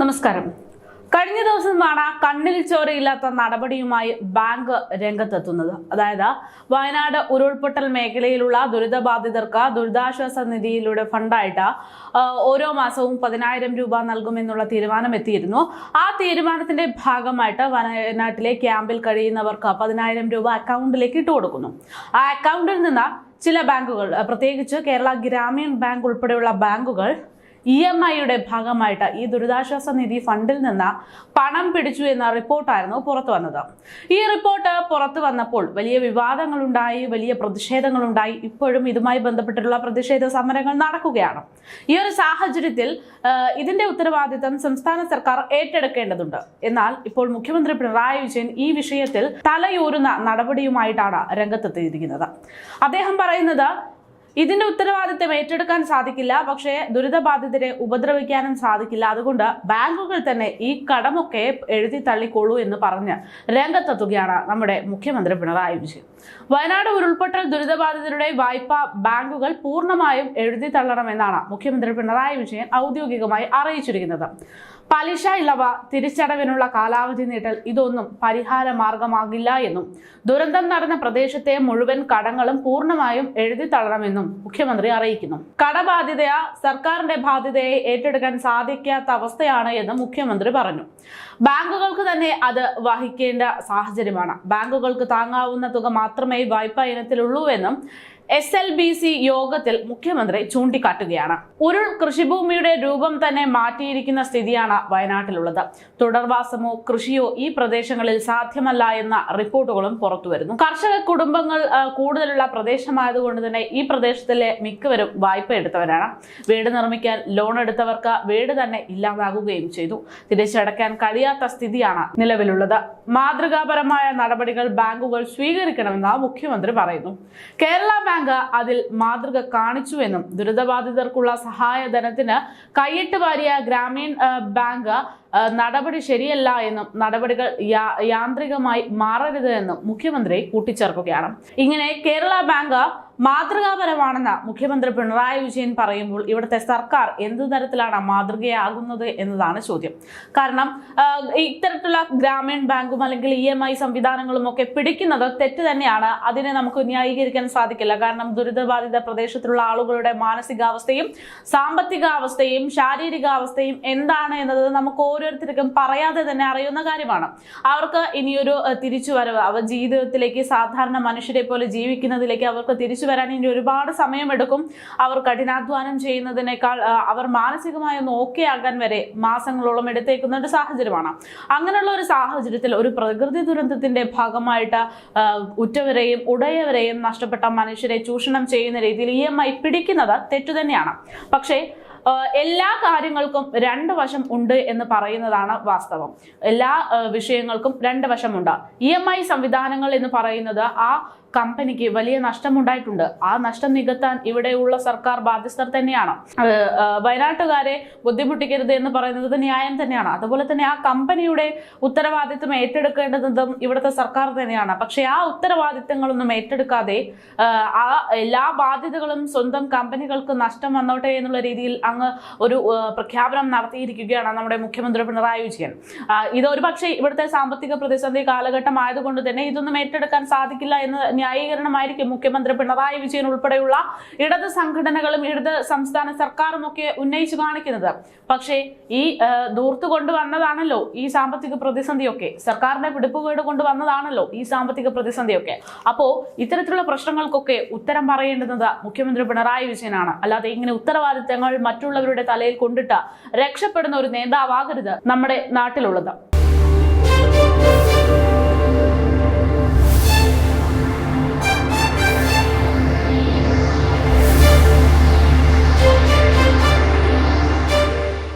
നമസ്കാരം. കഴിഞ്ഞ ദിവസമാണ് കണ്ണിൽ ചോരയില്ലാത്ത നടപടിയുമായി ബാങ്ക് രംഗത്തെത്തുന്നത്. അതായത് വയനാട് ഉരുൾപൊട്ടൽ മേഖലയിലുള്ള ദുരിതബാധിതർക്ക് ദുരിതാശ്വാസ നിധിയിലൂടെ ഫണ്ടായിട്ട് ഓരോ മാസവും പതിനായിരം രൂപ നൽകുമെന്നുള്ള തീരുമാനം എത്തിയിരുന്നു. ആ തീരുമാനത്തിന്റെ ഭാഗമായിട്ട് വയനാട്ടിലെ ക്യാമ്പിൽ കഴിയുന്നവർക്ക് പതിനായിരം രൂപ അക്കൗണ്ടിലേക്ക് ഇട്ട് കൊടുക്കുന്നു. ആ അക്കൗണ്ടിൽ നിന്ന് ചില ബാങ്കുകൾ പ്രത്യേകിച്ച് കേരള ഗ്രാമീൺ ബാങ്ക് ഉൾപ്പെടെയുള്ള ബാങ്കുകൾ ഇ എം ഐയുടെ ഭാഗമായിട്ട് ഈ ദുരിതാശ്വാസ നിധി ഫണ്ടിൽ നിന്ന് പണം പിടിച്ചു എന്ന റിപ്പോർട്ടായിരുന്നു പുറത്തു വന്നത്. ഈ റിപ്പോർട്ട് പുറത്തു വന്നപ്പോൾ വലിയ വിവാദങ്ങളുണ്ടായി വലിയ പ്രതിഷേധങ്ങളുണ്ടായി. ഇപ്പോഴും ഇതുമായി ബന്ധപ്പെട്ടിട്ടുള്ള പ്രതിഷേധ സമരങ്ങൾ നടക്കുകയാണ്. ഈ ഒരു സാഹചര്യത്തിൽ ഇതിന്റെ ഉത്തരവാദിത്തം സംസ്ഥാന സർക്കാർ ഏറ്റെടുക്കേണ്ടതുണ്ട്. എന്നാൽ ഇപ്പോൾ മുഖ്യമന്ത്രി പിണറായി വിജയൻ ഈ വിഷയത്തിൽ തലയൂരുന്ന നടപടിയുമായിട്ടാണ് രംഗത്തെത്തിയിരിക്കുന്നത്. അദ്ദേഹം പറയുന്നത് ഇതിന്റെ ഉത്തരവാദിത്തം ഏറ്റെടുക്കാൻ സാധിക്കില്ല. പക്ഷേ ദുരിതബാധിതരെ ഉപദ്രവിക്കാനും സാധിക്കില്ല. അതുകൊണ്ട് ബാങ്കുകൾ തന്നെ ഈ കടമൊക്കെ എഴുതി തള്ളിക്കോളൂ എന്ന് പറഞ്ഞ് രംഗത്തെത്തുകയാണ് നമ്മുടെ മുഖ്യമന്ത്രി പിണറായി വിജയൻ. വയനാട് ഉരുൾപൊട്ടൽ ദുരിതബാധിതരുടെ വായ്പ ബാങ്കുകൾ പൂർണമായും എഴുതി തള്ളണമെന്നാണ് മുഖ്യമന്ത്രി പിണറായി വിജയൻ ഔദ്യോഗികമായി അറിയിച്ചിരിക്കുന്നത്. പലിശ ഇളവ തിരിച്ചടവിനുള്ള കാലാവധി നീട്ടൽ ഇതൊന്നും പരിഹാര മാർഗമാകില്ല എന്നും ദുരന്തം നടന്ന പ്രദേശത്തെ മുഴുവൻ കടങ്ങളും പൂർണമായും എഴുതി തള്ളണമെന്നും മുഖ്യമന്ത്രി അറിയിക്കുന്നു. കടബാധ്യതയ സർക്കാരിന്റെ ബാധ്യതയെ ഏറ്റെടുക്കാൻ സാധിക്കാത്ത അവസ്ഥയാണ് എന്ന് മുഖ്യമന്ത്രി പറഞ്ഞു. ബാങ്കുകൾക്ക് തന്നെ അത് വഹിക്കേണ്ട സാഹചര്യമാണ്. ബാങ്കുകൾക്ക് താങ്ങാവുന്ന തുക മാത്രമേ വായ്പാ ഇനത്തിലുള്ളൂ എന്നും എസ് എൽ ബി സി യോഗത്തിൽ മുഖ്യമന്ത്രി ചൂണ്ടിക്കാട്ടുകയാണ്. ഉരുൾ കൃഷിഭൂമിയുടെ രൂപം തന്നെ മാറ്റിയിരിക്കുന്ന സ്ഥിതിയാണ് വയനാട്ടിലുള്ളത്. തുടർവാസമോ കൃഷിയോ ഈ പ്രദേശങ്ങളിൽ സാധ്യമല്ല എന്ന റിപ്പോർട്ടുകളും പുറത്തുവരുന്നു. കർഷക കുടുംബങ്ങൾ കൂടുതലുള്ള പ്രദേശമായതുകൊണ്ട് തന്നെ ഈ പ്രദേശത്തിലെ മിക്കവരും വായ്പ എടുത്തവരാണ്. വീട് നിർമ്മിക്കാൻ ലോൺ എടുത്തവർക്ക് വീട് തന്നെ ഇല്ലാതാകുകയും ചെയ്തു. തിരിച്ചടയ്ക്കാൻ കഴിയാത്ത സ്ഥിതിയാണ് നിലവിലുള്ളത്. മാതൃകാപരമായ നടപടികൾ ബാങ്കുകൾ സ്വീകരിക്കണമെന്ന് മുഖ്യമന്ത്രി പറയുന്നു. കേരള ബാങ്ക് അതിൽ മാതൃക കാണിച്ചുവെന്നും ദുരിതബാധിതർക്കുള്ള സഹായധനത്തിന് കൈയിട്ട് വാരിയ ഗ്രാമീൺ ബാങ്ക് നടപടി ശരിയല്ല എന്നും നടപടികൾ യാന്ത്രികമായി മാറരുത് എന്നും മുഖ്യമന്ത്രി കൂട്ടിച്ചേർക്കുകയാണ്. ഇങ്ങനെ കേരള ബാങ്ക് മാതൃകാപരമാണെന്ന് മുഖ്യമന്ത്രി പിണറായി വിജയൻ പറയുമ്പോൾ ഇവിടുത്തെ സർക്കാർ എന്ത് തരത്തിലാണ് മാതൃകയാകുന്നത് എന്നതാണ് ചോദ്യം. കാരണം ഇത്തരത്തിലുള്ള ഗ്രാമീൺ ബാങ്കും അല്ലെങ്കിൽ ഇ എം ഐ സംവിധാനങ്ങളും ഒക്കെ പിടിക്കുന്നത് തെറ്റ് തന്നെയാണ്. അതിനെ നമുക്ക് ന്യായീകരിക്കാൻ സാധിക്കില്ല. കാരണം ദുരിതബാധിത പ്രദേശത്തുള്ള ആളുകളുടെ മാനസികാവസ്ഥയും സാമ്പത്തികാവസ്ഥയും ശാരീരികാവസ്ഥയും എന്താണ് എന്നത് നമുക്ക് ഓരോരുത്തർക്കും പറയാതെ തന്നെ അറിയുന്ന കാര്യമാണ്. അവർക്ക് ഇനിയൊരു തിരിച്ചു തിരിച്ചുവരവ്. അവർ ജീവിതത്തിലേക്ക് സാധാരണ മനുഷ്യരെ പോലെ ജീവിക്കുന്നതിലേക്ക് അവർക്ക് തിരിച്ചു വരാൻ ഇനി ഒരുപാട് സമയമെടുക്കും. അവർ കഠിനാധ്വാനം ചെയ്യുന്നതിനേക്കാൾ അവർ മാനസികമായി ഒന്ന് ഓക്കെ ആകാൻ വരെ മാസങ്ങളോളം എടുത്തേക്കുന്ന ഒരു സാഹചര്യമാണ്. അങ്ങനെയുള്ള ഒരു സാഹചര്യത്തിൽ ഒരു പ്രകൃതി ദുരന്തത്തിന്റെ ഭാഗമായിട്ട് ഉറ്റവരെയും ഉടയവരെയും നഷ്ടപ്പെട്ട മനുഷ്യരെ ചൂഷണം ചെയ്യുന്ന രീതിയിൽ ഇ എം ഐ പിടിക്കുന്നത് തെറ്റു തന്നെയാണ്. പക്ഷേ എല്ലാ കാര്യങ്ങൾക്കും രണ്ട് വശം ഉണ്ട് എന്ന് പറയുന്നതാണ് വാസ്തവം. എല്ലാ വിഷയങ്ങൾക്കും രണ്ട് വശമുണ്ട്. ഇ എം ഐ സംവിധാനങ്ങൾ എന്ന് പറയുന്നത് ആ കമ്പനിക്ക് വലിയ നഷ്ടമുണ്ടായിട്ടുണ്ട്. ആ നഷ്ടം നികത്താൻ ഇവിടെയുള്ള സർക്കാർ ബാധ്യസ്ഥർ തന്നെയാണ്. വയനാട്ടുകാരെ ബുദ്ധിമുട്ടിക്കരുത് എന്ന് പറയുന്നത് ന്യായം തന്നെയാണ്. അതുപോലെ തന്നെ ആ കമ്പനിയുടെ ഉത്തരവാദിത്വം ഏറ്റെടുക്കേണ്ടതും ഇവിടുത്തെ സർക്കാർ തന്നെയാണ്. പക്ഷേ ആ ഉത്തരവാദിത്തങ്ങളൊന്നും ഏറ്റെടുക്കാതെ ആ, ആ എല്ലാ ബാധ്യതകളും സ്വന്തം കമ്പനികൾക്ക് നഷ്ടം വന്നോട്ടെ എന്നുള്ള രീതിയിൽ അങ്ങ് ഒരു പ്രഖ്യാപനം നടത്തിയിരിക്കുകയാണ് നമ്മുടെ മുഖ്യമന്ത്രി പിണറായി വിജയൻ. ഇതൊരു പക്ഷേ ഇവിടുത്തെ സാമ്പത്തിക പ്രതിസന്ധി കാലഘട്ടം ആയതുകൊണ്ട് തന്നെ ഇതൊന്നും ഏറ്റെടുക്കാൻ സാധിക്കില്ല എന്ന് ന്യായീകരണമായിരിക്കും മുഖ്യമന്ത്രി പിണറായി വിജയൻ ഉൾപ്പെടെയുള്ള ഇടത് സംഘടനകളും ഇടത് സംസ്ഥാന സർക്കാരും ഒക്കെ ഉന്നയിച്ചു കാണിക്കുന്നത്. പക്ഷേ ഈ ദൂർത്ത് കൊണ്ടുവന്നതാണല്ലോ ഈ സാമ്പത്തിക പ്രതിസന്ധിയൊക്കെ. സർക്കാരിന്റെ പിടിപ്പുകേട് കൊണ്ടുവന്നതാണല്ലോ ഈ സാമ്പത്തിക പ്രതിസന്ധിയൊക്കെ. അപ്പോ ഇത്തരത്തിലുള്ള പ്രശ്നങ്ങൾക്കൊക്കെ ഉത്തരം പറയേണ്ടുന്നത് മുഖ്യമന്ത്രി പിണറായി വിജയനാണ്. അല്ലാതെ ഇങ്ങനെ ഉത്തരവാദിത്തങ്ങൾ മറ്റുള്ളവരുടെ തലയിൽ കൊണ്ടിട്ട രക്ഷപ്പെടുന്ന ഒരു നേതാവാകരുത് നമ്മുടെ നാട്ടിലുള്ളത്.